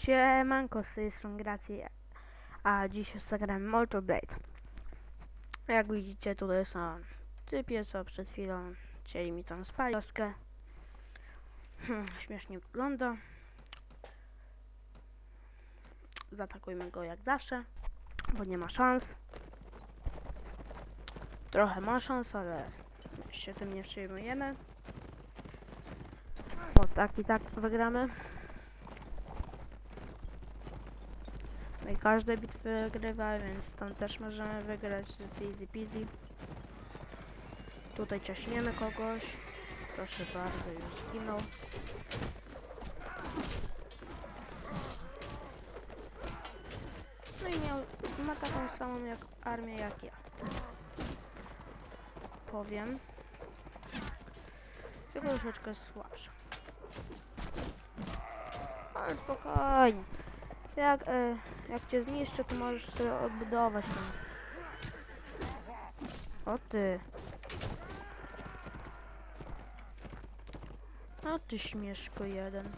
Siemanko, z tej strony Gracji, a dzisiaj zagrałem Molto Blade. Jak widzicie, tutaj są typie, co przed chwilą chcieli mi tam spalić wioskę. Hmm, śmiesznie wygląda. Zaatakujmy go jak zawsze, bo nie ma szans. Trochę ma szans, ale się tym nie przejmujemy. Bo tak i tak wygramy. No i każde bitwy wygrywa, więc tam też możemy wygrać z easy peasy. Tutaj ciaśniemy kogoś. Proszę bardzo, już zginął. No i miał, ma taką samą jak armię jak ja. Powiem. Tylko troszeczkę słabsza. Ale spokojnie. Jak, e, jak cię zniszczę, to możesz sobie odbudować tam. O ty. O ty śmieszko jeden.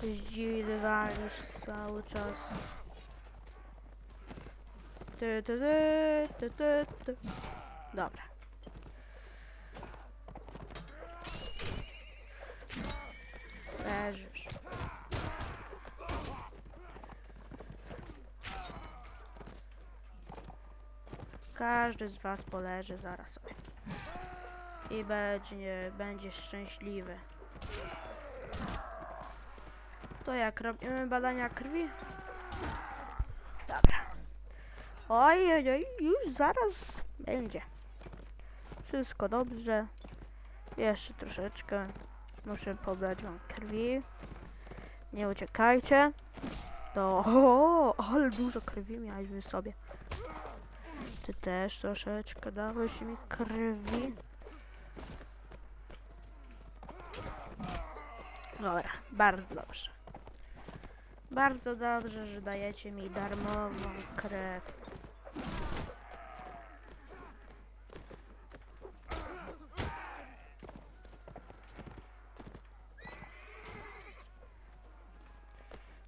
Ty dzidy walisz cały czas. Ty, ty, ty, ty, ty, ty. Dobra. Leżysz. Każdy z was poleży zaraz. I będzie, będzie szczęśliwy. To jak robimy badania krwi? Dobra. Oj, oj, oj, już zaraz będzie. Wszystko dobrze. Jeszcze troszeczkę. Muszę pobrać wam krwi. Nie uciekajcie. To, o, ale dużo krwi w sobie. Ty też troszeczkę dałeś mi krwi. Dobra, bardzo dobrze. Bardzo dobrze, że dajecie mi darmową krew.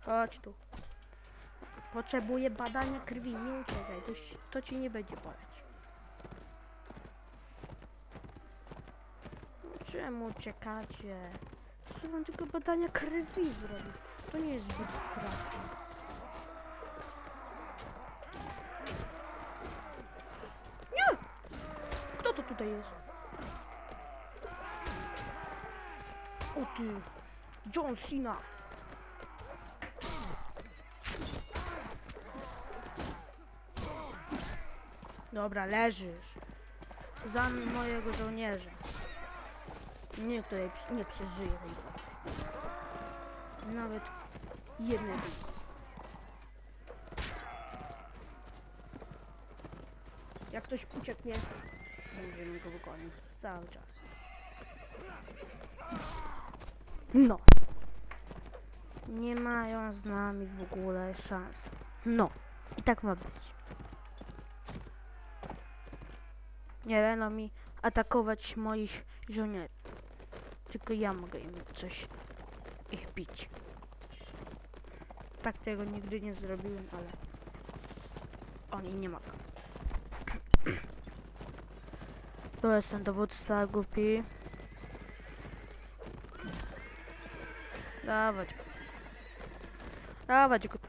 Chodź tu. Potrzebuję badania krwi, nie uciekaj, to, to ci nie będzie boleć. Czemu uciekacie? Trzeba tylko badania krwi zrobić. To nie jest zbyt proste. Nie! Kto to tutaj jest? O ty! John Cena! Dobra, leżysz. Za mojego żołnierza. Nie, przy- nie przeżyje. Nawet jednego. Jak ktoś ucieknie, będziemy go wygonić cały czas. No. Nie mają z nami w ogóle szans. No. I tak ma być. Nie będą mi atakować moich żołnierzy. Tylko ja mogę im coś ich bić. Tak tego nigdy nie zrobiłem, ale oni nie mogą. To jest ten dowódca głupi. Dawać. Dawać go.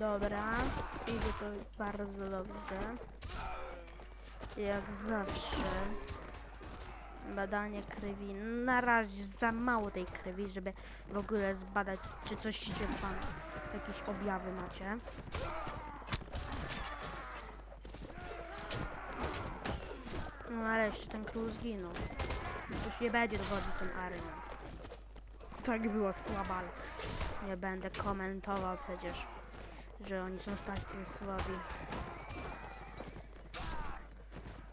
Dobra, idzie to bardzo dobrze. Jak zawsze. Badanie krwi. Na razie za mało tej krwi, żeby w ogóle zbadać, czy coś się pan, jakieś objawy macie. No ale ten król zginął. Już nie będzie dowodził tą armią. Tak było słabo, ale nie będę komentował przecież. Że oni są tacy słabi.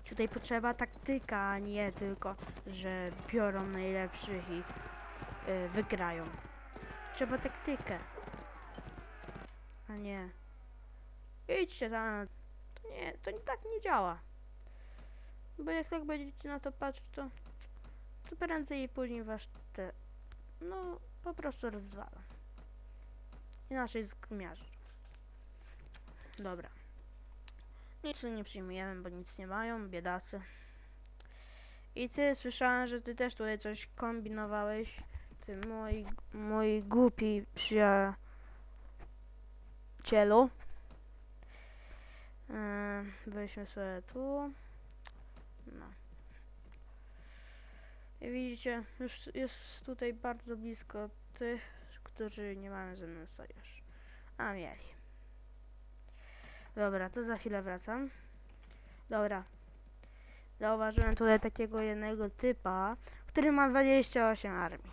Tutaj potrzeba taktyka, a nie tylko, że biorą najlepszych i y, wygrają. Trzeba taktykę. A nie. Idźcie tam. To nie, to nie tak nie działa. Bo jak tak będziecie na to patrzeć, to, to prędzej i później wasz te, no po prostu rozwala. Inaczej zgmiarzy. Dobra. Nic tu nie przyjmujemy, bo nic nie mają, biedacy. I ty, słyszałem, że ty też tutaj coś kombinowałeś. Ty, mój, mój głupi przyjacielu. Yy, weźmy sobie tu. No. I widzicie, już jest tutaj bardzo blisko tych, którzy nie mają ze mną sojusz. A mieli. Dobra, to za chwilę wracam. Dobra. Zauważyłem tutaj takiego jednego typa, który ma 28 armii.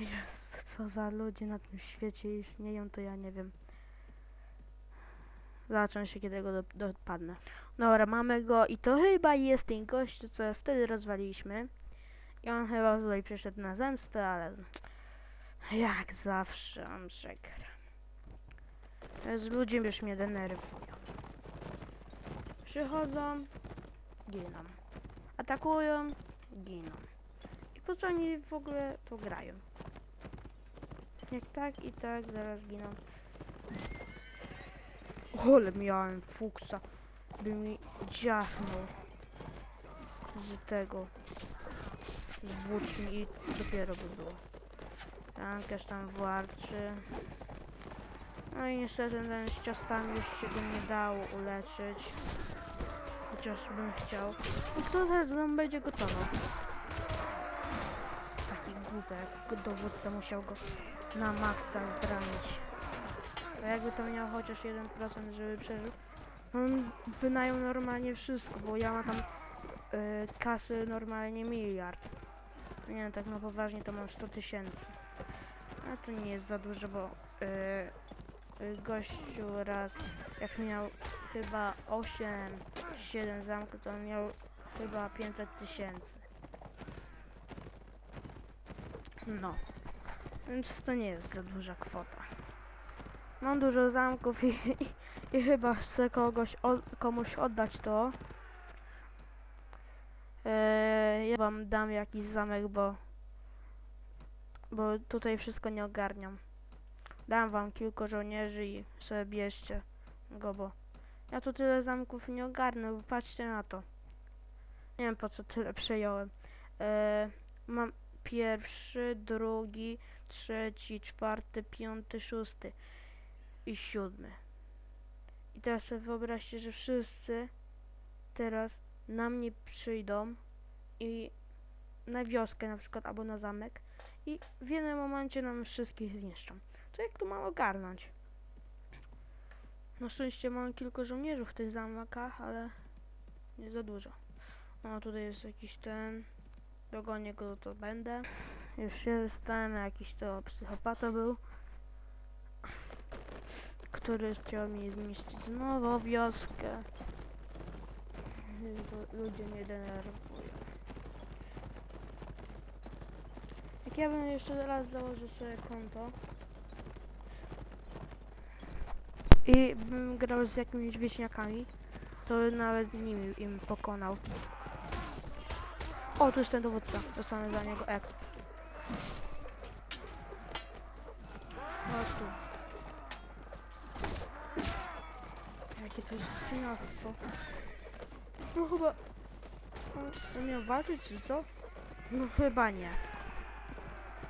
Jezu, co za ludzie na tym świecie istnieją, to ja nie wiem. Zobaczę się, kiedy go do, dopadnę. Dobra, mamy go i to chyba jest ten gość, co wtedy rozwaliliśmy. I on chyba tutaj przyszedł na zemstę, ale jak zawsze on przegra. Z ludzie już mnie denerwują. Przychodzą, giną. Atakują, giną. I po co oni w ogóle to grają? Jak tak i tak zaraz giną. Ole miałem fuksa. By mi dziachnął z tego z włóczni i dopiero by było. Tankerz tam warczy. No i niestety ten z ciastami już się go nie dało uleczyć. Chociaż bym chciał. I kto teraz nam będzie gotował? Taki głupek, dowódca musiał go na maksa zranić. A jakby to miał chociaż 1% żeby przeżył. On wynajął normalnie wszystko, bo ja mam tam y, kasy normalnie miliard. Nie tak na poważnie to mam 100 tysięcy. A to nie jest za dużo, bo y, y, gościu raz jak miał chyba 8, 7 zamków, to miał chyba 500 tysięcy. No. Więc to nie jest za duża kwota. Mam dużo zamków i, i, i chyba chcę kogoś komuś oddać to. Eee, ja wam dam jakiś zamek, bo bo tutaj wszystko nie ogarniam. Dam wam kilku żołnierzy i sobie bierzcie go, bo ja tu tyle zamków nie ogarnę, bo patrzcie na to. Nie wiem po co tyle przejąłem. Eee, mam pierwszy, drugi, trzeci, czwarty, piąty, szósty i siódmy. I teraz sobie wyobraźcie, że wszyscy teraz na mnie przyjdą i na wioskę na przykład albo na zamek i w jednym momencie nam wszystkich zniszczą. To jak tu mam ogarnąć? Na szczęście mam kilku żołnierzy w tych zamkach, ale nie za dużo. O, tutaj jest jakiś ten. Dogonię go, to będę. Już się dostałem, jakiś to psychopata był. Który chciał mi zniszczyć znowu wioskę. Ludzie mnie denerwują. Jak ja bym jeszcze raz założył sobie konto i bym grał z jakimiś wieśniakami, to nawet nim im pokonał. O, tu jest ten dowódca. Dostanę dla niego exp. Chodź tu. Jakie to jest finastwo. No chyba... On, on miał walczyć, czy co? No chyba nie.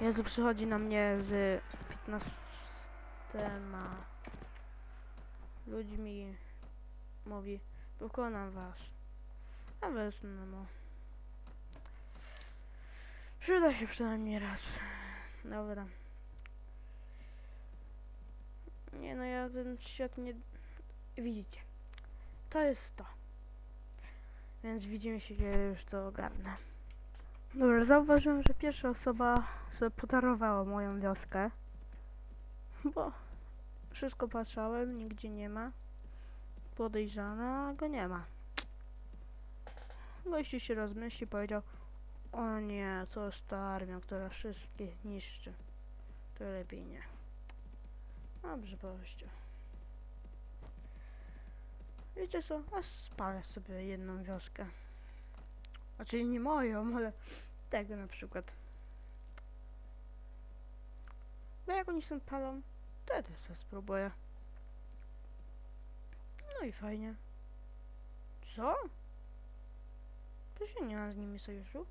Jezu, przychodzi na mnie z 15 ludźmi. Mówi, pokonam was. A wezmę no. Przyda się przynajmniej raz. Dobra. Nie no, ja ten świat nie... Widzicie. To jest to. Więc widzimy się, kiedy już to ogarnę. Dobra, zauważyłem, że pierwsza osoba sobie podarowała moją wioskę. Bo wszystko patrzałem, nigdzie nie ma. Podejrzana, go nie ma. Gościu się rozmyślił, powiedział O nie, to jest ta armia, która wszystkich niszczy. To lepiej nie. Dobrze, gościu. Wiecie co? A spalę sobie jedną wioskę. Znaczy nie moją, ale tego na przykład. Bo jak oni są palą, wtedy sobie spróbuję. No i fajnie. Co? To się nie ma z nimi sojuszu?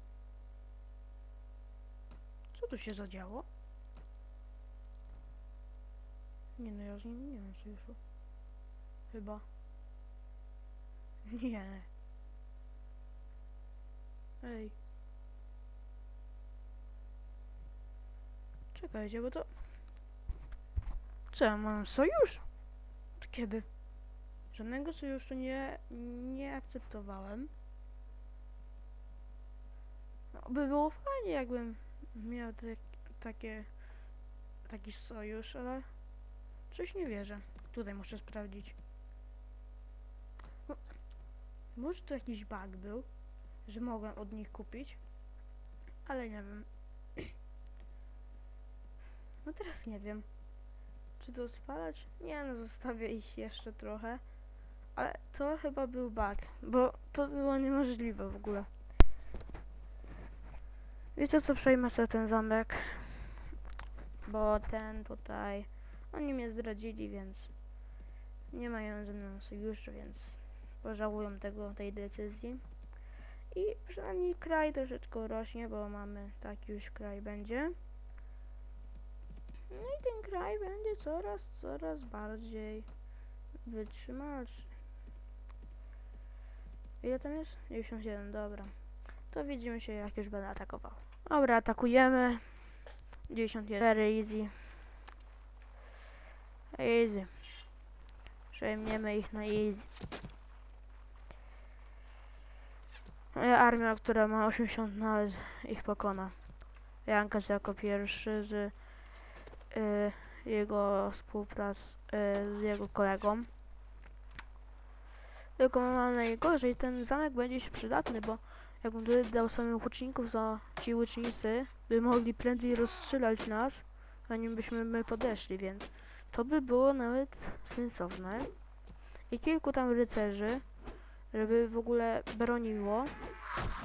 Co tu się zadziało? Nie no, ja z nimi nie mam sojuszu. Chyba. Nie. Ej. Czekajcie, bo to... Co, ja mam sojusz? Od kiedy? Żadnego sojuszu nie, nie akceptowałem. No, by było fajnie, jakbym miał te, takie, taki sojusz, ale coś nie wierzę. Tutaj muszę sprawdzić. No, może to jakiś bug był, że mogłem od nich kupić, ale nie wiem. No teraz nie wiem. Czy to spalać? Nie, no zostawię ich jeszcze trochę. Ale to chyba był bug, bo to było niemożliwe w ogóle. Wiecie co, przejmę sobie ten zamek. Bo ten tutaj, oni mnie zdradzili, więc nie mają ze mną sojuszu, więc pożałują tego, tej decyzji. I przynajmniej kraj troszeczkę rośnie, bo mamy taki już kraj będzie. No i ten kraj będzie coraz, coraz bardziej wytrzymalszy. Ile tam jest? 91, dobra. To widzimy się jak już będę atakował. Dobra, atakujemy. 91, easy. Easy. Przejmiemy ich na easy. E, Armia, która ma 80 nawet ich pokona. Jankas jako pierwszy z y, jego współprac y, z jego kolegą. Tylko mam najgorzej, ten zamek będzie się przydatny, bo jakbym tutaj dał samych łuczników, to ci łucznicy by mogli prędzej rozstrzelać nas, zanim byśmy my podeszli, więc to by było nawet sensowne. I kilku tam rycerzy, żeby w ogóle broniło.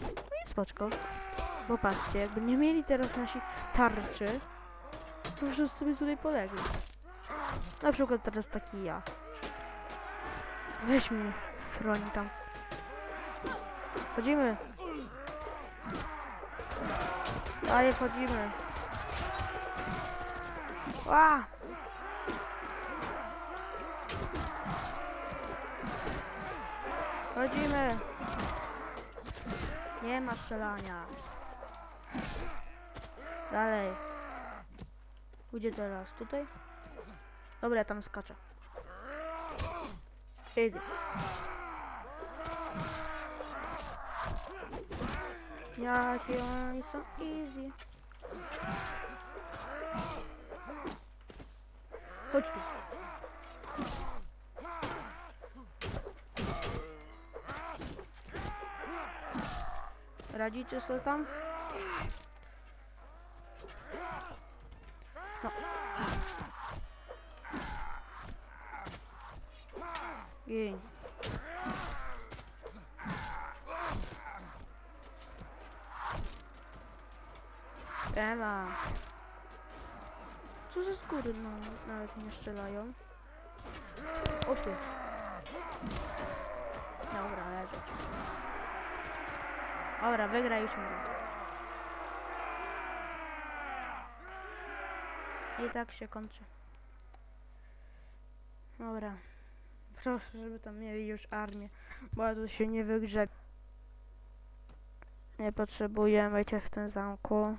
No i spoczko. Bo patrzcie, jakby nie mieli teraz nasi tarczy, to wszyscy by tutaj polegli. Na przykład teraz taki ja. Weź mnie, sroń tam. Chodzimy. Dalej chodzimy. Ła! Chodzimy. Nie ma strzelania. Dalej. Gdzie teraz? Tutaj? Dobra, ja tam skaczę. Easy. Jakie oni są easy. Chodź tu. Radzicie sobie tam? No. Gień. Ela. Co ze skóry no, nawet nie strzelają? O tu. Dobra, leżeć. Dobra, wygraliśmy. I tak się kończy. Dobra. Proszę, żeby tam mieli już armię, bo ja tu się nie wygrzeb. Nie potrzebujemy cię w tym zamku.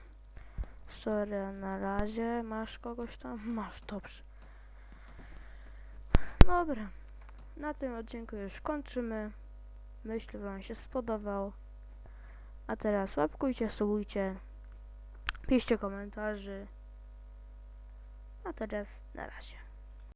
Sorry, na razie. Masz kogoś tam? Masz, dobrze. Dobra. Na tym odcinku już kończymy. Myślę, że wam się spodobał. A teraz łapkujcie, subujcie, piszcie komentarzy. A teraz na razie.